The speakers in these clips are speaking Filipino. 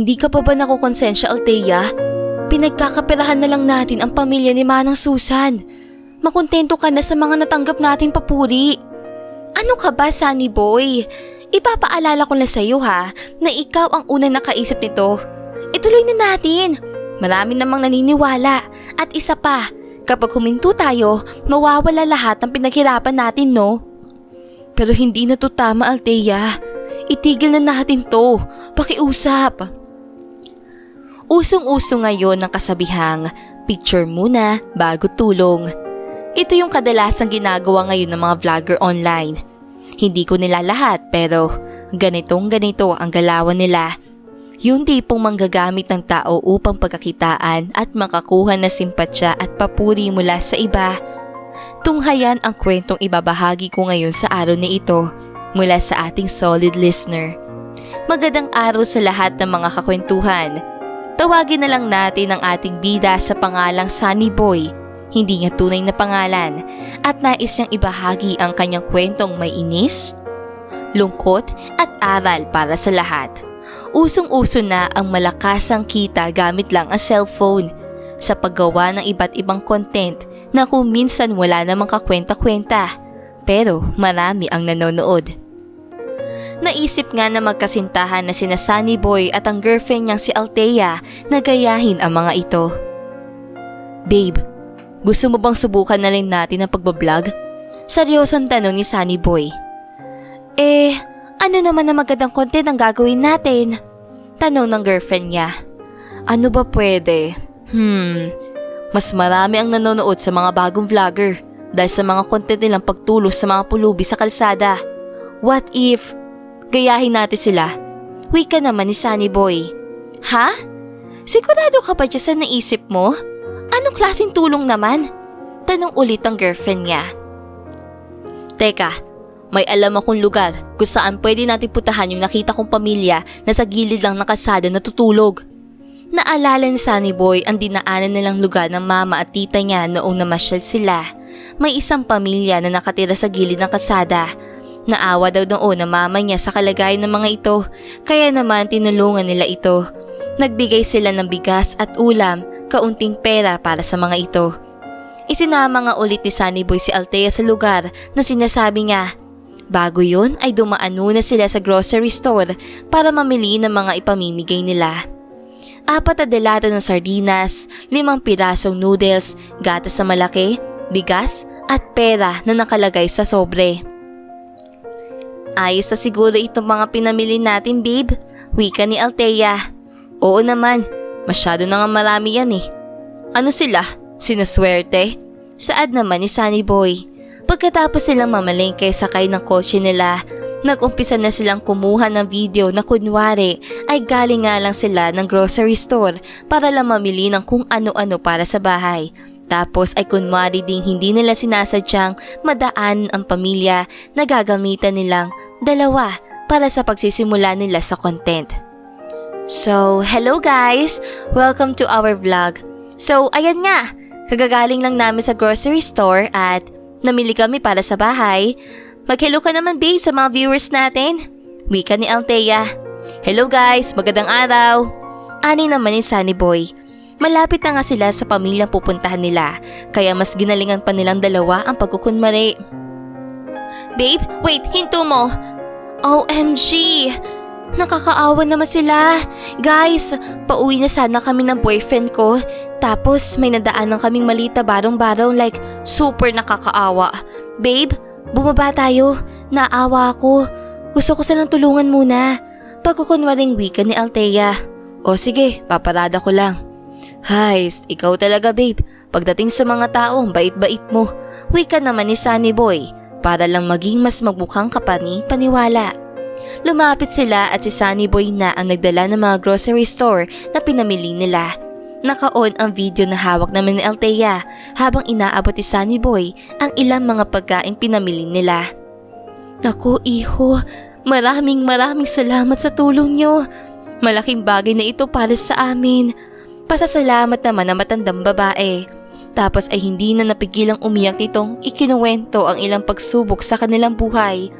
Hindi ka pa ba nakukonsensya, Althea? Pinagkakaperahan na lang natin ang pamilya ni Manang Susan. Makontento ka na sa mga natanggap nating papuri. Ano ka ba, Sunny Boy? Ipapaalala ko na sa'yo ha, na ikaw ang unang nakaisip nito. Ituloy na natin. Marami namang naniniwala. At isa pa, kapag huminto tayo, mawawala lahat ng pinaghirapan natin, no? Pero hindi na to tama, Althea. Itigil na natin to. Pakiusap. Usong-uso ngayon ng kasabihang, picture muna bago tulong. Ito yung kadalasang ginagawa ngayon ng mga vlogger online. Hindi ko nila lahat pero ganitong ganito ang galawan nila. Yung tipong manggagamit ng tao upang pagkakitaan at makakuha na simpatsya at papuri mula sa iba. Tunghayan ang kwentong ibabahagi ko ngayon sa araw na ito mula sa ating solid listener. Magandang araw sa lahat ng mga kakwentuhan. Tawagin na lang natin ang ating bida sa pangalang Sunny Boy hindi niya tunay na pangalan at nais niyang ibahagi ang kanyang kwentong may inis, lungkot at aral para sa lahat. Usong-uso na ang malakasang kita gamit lang ang cellphone sa paggawa ng iba't ibang content na kung minsan wala namang kakwenta-kwenta pero marami ang nanonood. Naisip nga na magkasintahan na sina Sunny Boy at ang girlfriend niyang si Althea na gayahin ang mga ito. Babe, gusto mo bang subukan na rin natin ang pagbablog? Seryosong tanong ni Sunny Boy. Eh, ano naman na magandang content ang gagawin natin? Tanong ng girlfriend niya. Ano ba pwede? Hmm, mas marami ang nanonood sa mga bagong vlogger dahil sa mga content nilang pagtulos sa mga pulubi sa kalsada. What if gayahin natin sila? Wika naman ni Sunny Boy. Ha? Sigurado ka ba dyan sa naisip mo? Anong klaseng tulong naman? Tanong ulit ang girlfriend niya. Teka, may alam akong lugar kung saan pwede natin putahan yung nakita kong pamilya na sa gilid lang ng kalsada natutulog. Naalala ni Sunny Boy ang dinaanan nilang lugar ng mama at tita niya noong namasyal sila. May isang pamilya na nakatira sa gilid ng kalsada. Naawa daw noon na mama niya sa kalagayan ng mga ito, kaya naman tinulungan nila ito. Nagbigay sila ng bigas at ulam, kaunting pera para sa mga ito. Isinama nga ulit ni Sunny Boy si Althea sa lugar na sinasabi niya. Bago yun ay dumaan muna sila sa grocery store para mamili ng mga ipamimigay nila. Apat na delata ng sardinas, limang pirasong noodles, gatas sa malaki, bigas at pera na nakalagay sa sobre. Ayos na siguro itong mga pinamili natin babe, wika ni Althea. Oo naman, masyado na nga marami yan eh. Ano sila? Sinaswerte? Saad naman ni Sunny Boy. Pagkatapos silang mamalengke sakay ng kotse nila, nag-umpisa na silang kumuha ng video na kunwari ay galing nga lang sila ng grocery store para lang mamili ng kung ano-ano para sa bahay. Tapos ay kunwari ding hindi nila sinasadyang madaan ang pamilya na gagamitan nilang dalawa para sa pagsisimula nila sa content. So, hello guys! Welcome to our vlog. So, ayan nga, kagagaling lang namin sa grocery store at namili kami para sa bahay. Mag-hello ka naman babe sa mga viewers natin. Wika ni Althea. Hello guys, magandang araw. Ani naman ni Sunny Boy. Malapit na nga sila sa pamilyang pupuntahan nila, kaya mas ginalingan pa nilang dalawa ang pagkukunmari. Babe, wait, hinto mo! OMG! Nakakaawa naman sila. Guys, pauwi na sana kami ng boyfriend ko. Tapos may nadaanan kaming malita barong-barong like super nakakaawa. Babe, bumaba tayo. Naawa ako. Gusto ko silang tulungan muna. Pagkukunwaring wika ni Althea. O sige, paparada ko lang. Hays, ikaw talaga babe. Pagdating sa mga tao, bait-bait mo. Wika naman ni Sunny Boy para lang maging mas magmukhang kapani paniwala. Lumapit sila at si Sunny Boy na ang nagdala ng mga grocery store na pinamili nila. Naka-on ang video na hawak naman ni Althea habang inaabot ni Sunny Boy ang ilang mga pagkain pinamili nila. Naku, iho, maraming maraming salamat sa tulong nyo. Malaking bagay na ito para sa amin. Pasasalamat naman ang matandang babae. Tapos ay hindi na napigilang umiyak nitong ikinuwento ang ilang pagsubok sa kanilang buhay.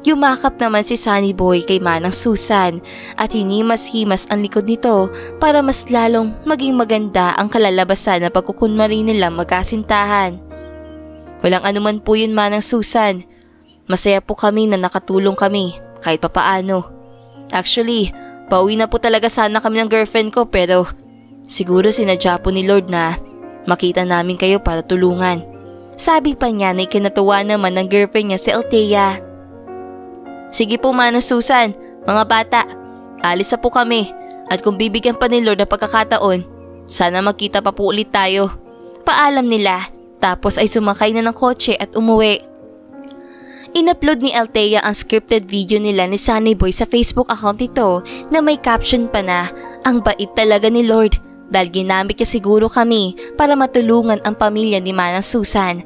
Yumakap naman si Sunny Boy kay Manang Susan at hinimas-himas ang likod nito para mas lalong maging maganda ang kalalabasan na pagkukunmari nila magkasintahan. Walang anuman po yun Manang Susan. Masaya po kami na nakatulong kami kahit papaano. Actually, pauwi na po talaga sana kami ng girlfriend ko pero siguro sinadya po ni Lord na makita namin kayo para tulungan. Sabi pa niya na ikinatuwa naman ng girlfriend niya si Althea. Sige po Manang Susan, mga bata, alis na po kami at kung bibigyan pa ni Lord ng pagkakataon, sana magkita pa po ulit tayo. Paalam nila, tapos ay sumakay na ng kotse at umuwi. In-upload ni Althea ang scripted video nila ni Sunny Boy sa Facebook account nito na may caption pa na, Ang bait talaga ni Lord dahil ginamit niya siguro kami para matulungan ang pamilya ni Manang Susan.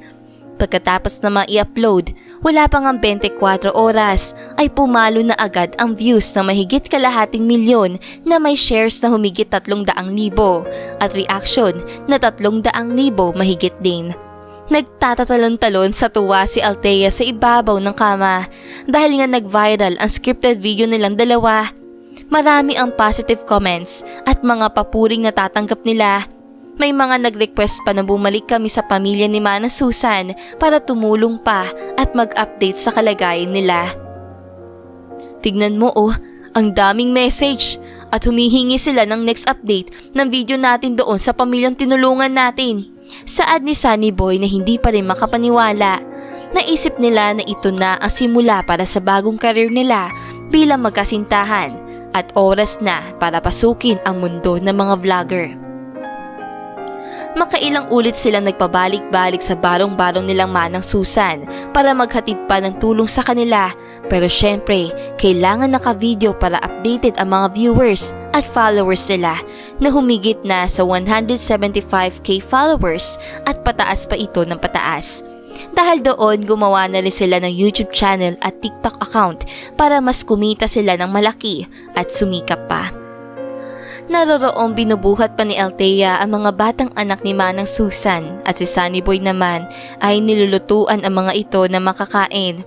Pagkatapos na ma-i-upload, wala pang ang 24 oras ay pumalo na agad ang views na mahigit kalahating milyon na may shares na humigit 300,000 at reaction na 300,000 mahigit din. Nagtatatalon-talon sa tuwa si Althea sa ibabaw ng kama dahil nga nag-viral ang scripted video nilang dalawa. Marami ang positive comments at mga papuring natatanggap nila. May mga nag-request pa na bumalik kami sa pamilya ni Mana Susan para tumulong pa at mag-update sa kalagayan nila. Tignan mo oh, ang daming message at humihingi sila ng next update ng video natin doon sa pamilyang tinulungan natin. Saad ni Sunny Boy na hindi pa rin makapaniwala. Naisip nila na ito na ang simula para sa bagong karir nila bilang magkasintahan at oras na para pasukin ang mundo ng mga vlogger. Makailang ulit silang nagpabalik-balik sa barong-barong nilang manang Susan para maghatid pa ng tulong sa kanila pero syempre kailangan naka-video para updated ang mga viewers at followers nila na humigit na sa 175k followers at pataas pa ito ng pataas. Dahil doon gumawa na rin sila ng YouTube channel at TikTok account para mas kumita sila ng malaki at sumikap pa. Naroroong binubuhat pa ni Althea ang mga batang anak ni Manang Susan at si Sunny Boy naman ay nilulutuan ang mga ito na makakain.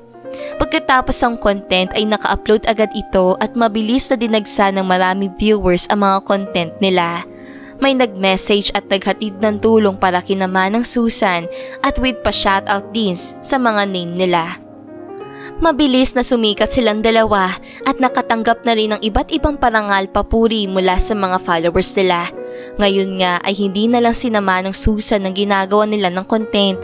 Pagkatapos ang content ay naka-upload agad ito at mabilis na dinagsa ng maraming viewers ang mga content nila. May nag-message at naghatid ng tulong para kina Manang Susan at with pa shoutout din sa mga name nila. Mabilis na sumikat silang dalawa at nakatanggap na rin ng iba't ibang parangal papuri mula sa mga followers nila. Ngayon nga ay hindi na lang sinama ng Susan ang ginagawa nila ng content.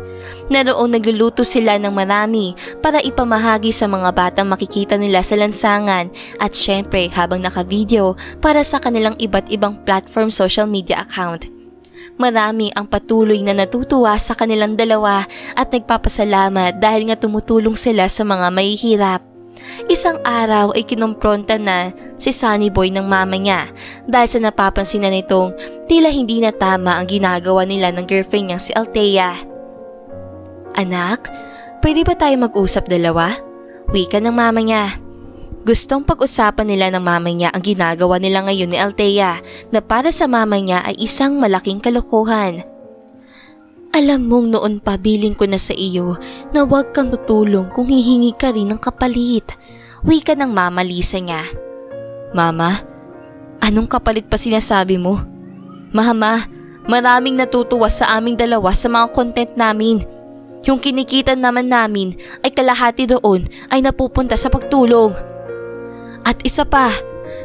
Naroong nagluluto sila ng marami para ipamahagi sa mga batang makikita nila sa lansangan at syempre habang naka-video para sa kanilang iba't ibang platform social media account. Marami ang patuloy na natutuwa sa kanilang dalawa at nagpapasalamat dahil nga tumutulong sila sa mga mahihirap. Isang araw ay kinompronta na si Sunny Boy ng mama niya dahil sa napapansin na nitong tila hindi na tama ang ginagawa nila ng girlfriend niyang si Althea. Anak, pwede ba tayo mag-usap dalawa? Wika ng mama niya. Gustong pag-usapan nila ng mama niya ang ginagawa nila ngayon ni Althea na para sa mama niya ay isang malaking kalokohan. Alam mong noon pa biling ko na sa iyo na huwag kang tutulong kung hihingi ka rin ng kapalit. Wika ng mama Lisa niya. Mama, anong kapalit pa sinasabi mo? Mama, maraming natutuwa sa aming dalawa sa mga content namin. Yung kinikita naman namin ay kalahati doon ay napupunta sa pagtulong. At isa pa,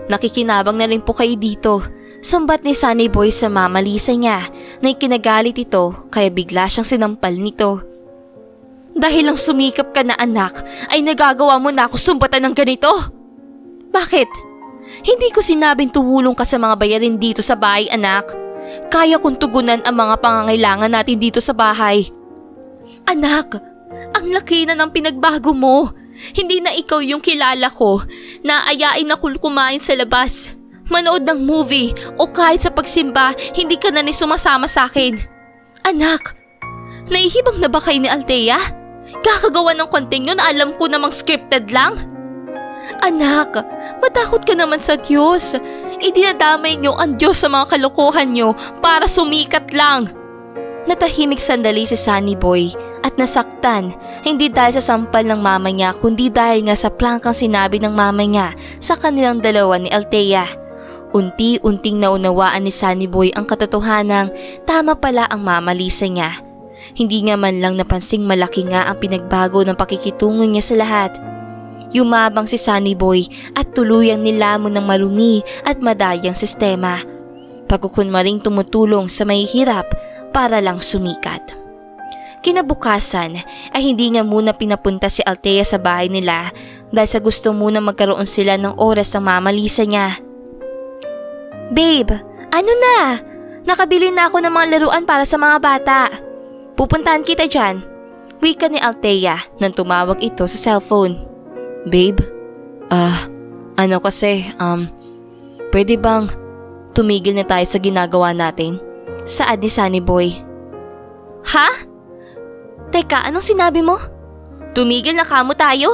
nakikinabang na rin po kayo dito. Sumbat ni Sunny Boy sa mama Lisa niya na ikinagalit ito kaya bigla siyang sinampal nito. Dahil lang sumikap ka na anak ay nagagawa mo na ako sumbatan ng ganito? Bakit? Hindi ko sinabing tumulong ka sa mga bayarin dito sa bahay anak. Kaya kong tugunan ang mga pangangailangan natin dito sa bahay. Anak, ang laki na ng pinagbago mo. Hindi na ikaw yung kilala ko na ayain ako kumain sa labas. Manood ng movie o kahit sa pagsimba, hindi ka na ni sumasama sa akin. Anak, naihibang na ba kayo ni Althea? Kakagawa ng konting yun alam ko namang scripted lang? Anak, matakot ka naman sa Diyos. Idinadamay niyo ang Diyos sa mga kalokohan niyo para sumikat lang. Natahimik sandali si Sunny Boy at nasaktan hindi dahil sa sampal ng mama niya kundi dahil nga sa plangkang sinabi ng mama niya sa kanilang dalawa ni Althea. Unti-unting naunawaan ni Sunny Boy ang katotohanang tama pala ang mama Lisa niya. Hindi nga man lang napansing malaki nga ang pinagbago ng pakikitungo niya sa lahat. Yumabang si Sunny Boy at tuluyang nilamon ng marumi at madayang sistema. Pagkukunwaring tumutulong sa mahihirap para lang sumikat. Kinabukasan ay hindi nga muna pinapunta si Althea sa bahay nila dahil sa gusto muna magkaroon sila ng oras ng mama Lisa niya. Babe, ano na? Nakabili na ako ng mga laruan para sa mga bata. Pupuntahan kita dyan. Wika ni Althea nang tumawag ito sa cellphone. Babe, ah, ano kasi, um, pwede bang tumigil na tayo sa ginagawa natin? Saad ni Sunny Boy. Ha? Teka, anong sinabi mo? Tumigil na kamo tayo?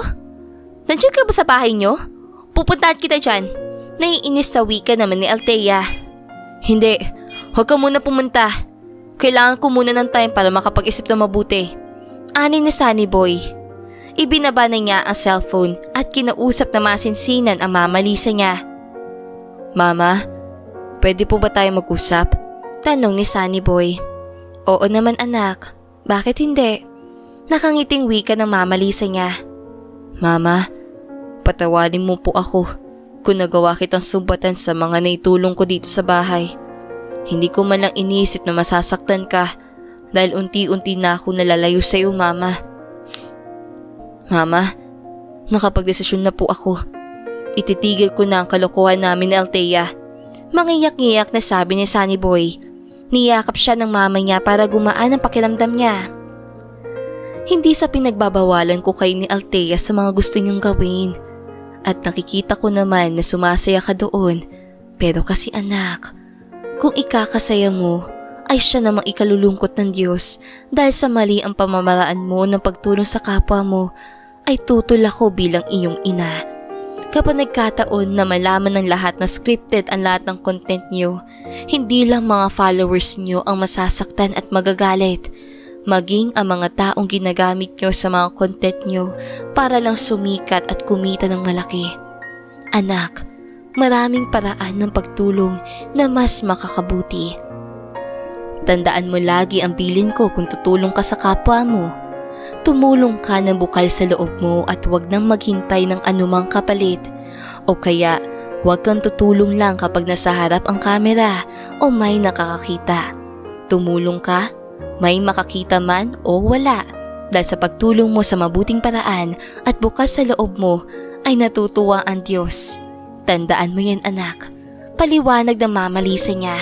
Nandiyan ka ba sa bahay nyo? Pupuntahan kita dyan. Naiinis na wika naman ni Althea. Hindi, huwag ka muna pumunta. Kailangan ko muna ng time para makapag-isip na mabuti. Ani ni Sunny Boy. Ibinaba na niya ang cellphone at kinausap na masinsinan ang mama Lisa niya. Mama, pwede po ba tayo mag-usap? Tanong ni Sunny Boy. Oo naman anak, bakit hindi? Nakangiting wika ng mama Lisa niya. Mama, patawarin mo po ako kung nagawa kitang sumbatan sa mga naitulong ko dito sa bahay. Hindi ko man lang iniisip na masasaktan ka dahil unti-unti na ako nalalayo sa iyo, Mama. Mama, nakapagdesisyon na po ako. Ititigil ko na ang kalokohan namin ni Althea. Mangiyak-ngiyak na sabi ni Sunny Boy. Niyakap siya ng mama niya para gumaan ang pakiramdam niya. Hindi sa pinagbabawalan ko kay ni Althea sa mga gusto niyong gawin. At nakikita ko naman na sumasaya ka doon. Pero kasi anak, kung ikakasaya mo, ay siya namang ikalulungkot ng Diyos dahil sa mali ang pamamaraan mo ng pagtulong sa kapwa mo ay tutol ako bilang iyong ina. Kapag nagkataon na malaman ng lahat na scripted ang lahat ng content niyo, hindi lang mga followers niyo ang masasaktan at magagalit, maging ang mga taong ginagamit niyo sa mga content niyo para lang sumikat at kumita ng malaki. Anak, maraming paraan ng pagtulong na mas makakabuti. Tandaan mo lagi ang bilin ko kung tutulong ka sa kapwa mo. Tumulong ka ng bukal sa loob mo at huwag nang maghintay ng anumang kapalit. O kaya, huwag kang tutulong lang kapag nasa harap ang kamera o may nakakakita. Tumulong ka, may makakita man o wala. Dahil sa pagtulong mo sa mabuting paraan at bukas sa loob mo ay natutuwa ang Diyos. Tandaan mo yan anak. Paliwanag ng mamalisa niya.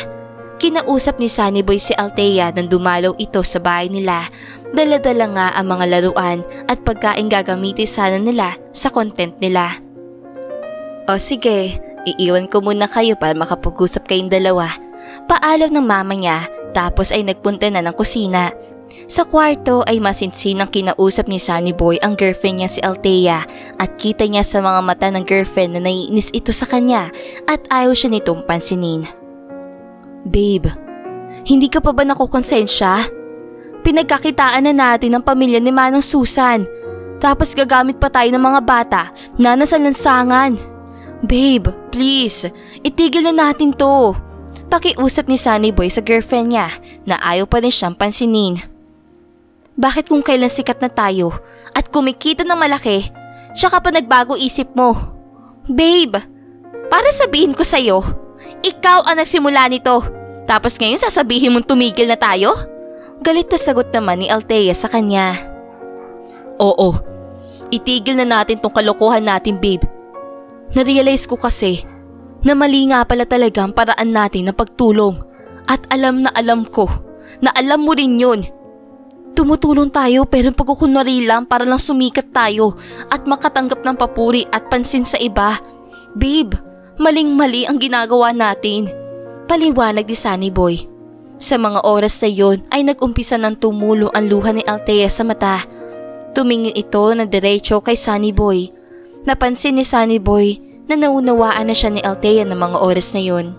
Kinausap ni Sunny Boy si Althea nang dumalaw ito sa bahay nila. Dala-dala nga ang mga laruan at pagkain gagamitin sana nila sa content nila. O sige, iiwan ko muna kayo para makapag-usap kayong dalawa. Paalam ng mama niya tapos ay nagpunta na ng kusina. Sa kwarto ay masinsin ang kinausap ni Sunny Boy ang girlfriend niya si Althea at kita niya sa mga mata ng girlfriend na naiinis ito sa kanya at ayaw siya nitong pansinin. Babe, hindi ka pa ba nakukonsensya? Pinagkakitaan na natin ang pamilya ni Manang Susan. Tapos gagamit pa tayo ng mga bata na nasa lansangan. Babe, please, itigil na natin to. Pakiusap ni Sunny Boy sa girlfriend niya na ayaw pa rin siyang pansinin. Bakit kung kailan sikat na tayo at kumikita ng malaki, siya ka pa nagbago isip mo? Babe, para sabihin ko sa'yo, ikaw ang nagsimula nito. Tapos ngayon sasabihin mong tumigil na tayo? Galit na sagot naman ni Althea sa kanya. Oo, itigil na natin tong kalokohan natin babe. Narealize ko kasi na mali nga pala talaga ang paraan natin na pagtulong. At alam na alam ko na alam mo rin yun. Tumutulong tayo pero pagkukunwari lang para lang sumikat tayo at makatanggap ng papuri at pansin sa iba. Babe, maling-mali ang ginagawa natin. Paliwanag ni Sunny Boy. Sa mga oras na yon ay nag-umpisa ng tumulo ang luha ni Althea sa mata. Tumingin ito na diretso kay Sunny Boy. Napansin ni Sunny Boy na naunawaan na siya ni Althea ng mga oras na yon.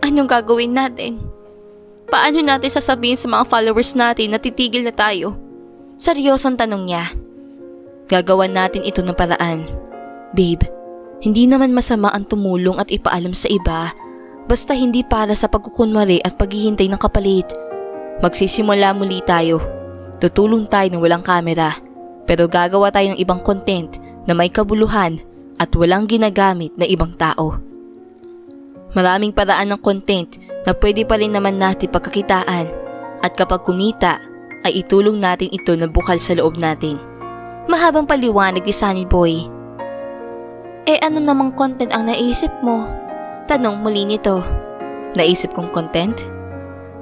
Anong gagawin natin? Paano natin sasabihin sa mga followers natin na titigil na tayo? Seryosong tanong niya. Gagawan natin ito ng paraan. Babe, hindi naman masama ang tumulong at ipaalam sa iba. Basta hindi para sa pagkukunwari at paghihintay ng kapalit. Magsisimula muli tayo. Tutulong tayo ng walang kamera. Pero gagawa tayo ng ibang content na may kabuluhan at walang ginagamit na ibang tao. Maraming paraan ng content na pwede pa rin naman natin pagkakitaan at kapag kumita ay itulong natin ito na bukal sa loob natin. Mahabang paliwanag ni Sunny Boy. Eh ano namang content ang naisip mo? Tanong muli nito. Naisip kong content?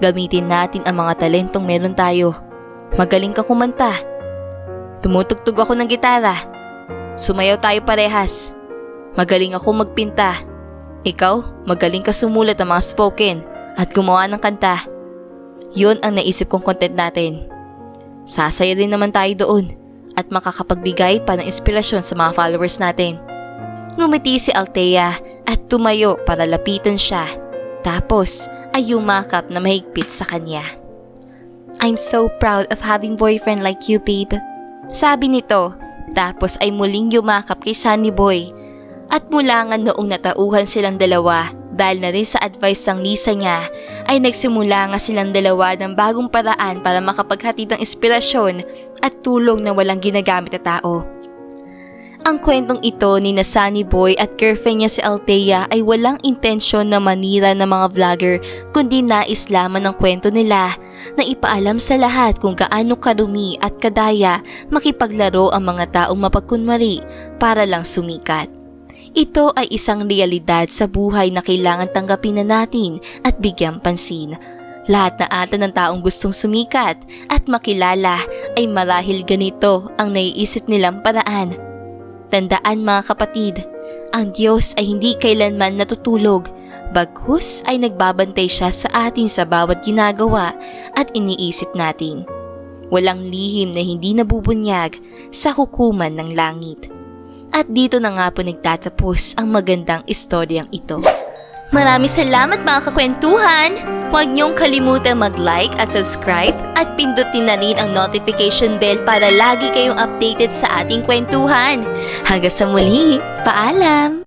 Gamitin natin ang mga talentong meron tayo. Magaling ka kumanta. Tumutugtog ako ng gitara. Sumayaw tayo parehas. Magaling ako magpinta. Ikaw, magaling ka sumulat ng mga spoken at gumawa ng kanta. Yun ang naisip kong content natin. Sasaya din naman tayo doon at makakapagbigay pa ng inspirasyon sa mga followers natin. Ngumiti si Althea at tumayo para lapitan siya. Tapos ay yumakap na mahigpit sa kanya. I'm so proud of having boyfriend like you, babe. Sabi nito, tapos ay muling yumakap kay Sunny Boy. At mula nga noong natauhan silang dalawa, dahil na rin sa advice ng Lisa niya, ay nagsimula nga silang dalawa ng bagong paraan para makapaghatid ng inspirasyon at tulong na walang ginagamit na tao. Ang kwentong ito ni na Sunny Boy at girlfriend niya si Althea ay walang intensyon na manira ng mga vlogger kundi nais lamang ng kwento nila na ipaalam sa lahat kung gaano karumi at kadaya makipaglaro ang mga taong mapagkunwari para lang sumikat. Ito ay isang realidad sa buhay na kailangan tanggapin na natin at bigyang pansin. Lahat na ata ng taong gustong sumikat at makilala ay marahil ganito ang naiisip nilang paraan. Tandaan mga kapatid, ang Diyos ay hindi kailanman natutulog, bagkus ay nagbabantay siya sa atin sa bawat ginagawa at iniisip natin. Walang lihim na hindi nabubunyag sa hukuman ng langit. At dito na nga po nagtatapos ang magandang istoryang ito. Maraming salamat mga kakwentuhan! Huwag niyong kalimutan mag-like at subscribe at pindutin na rin ang notification bell para lagi kayong updated sa ating kwentuhan. Hanggang sa muli, paalam!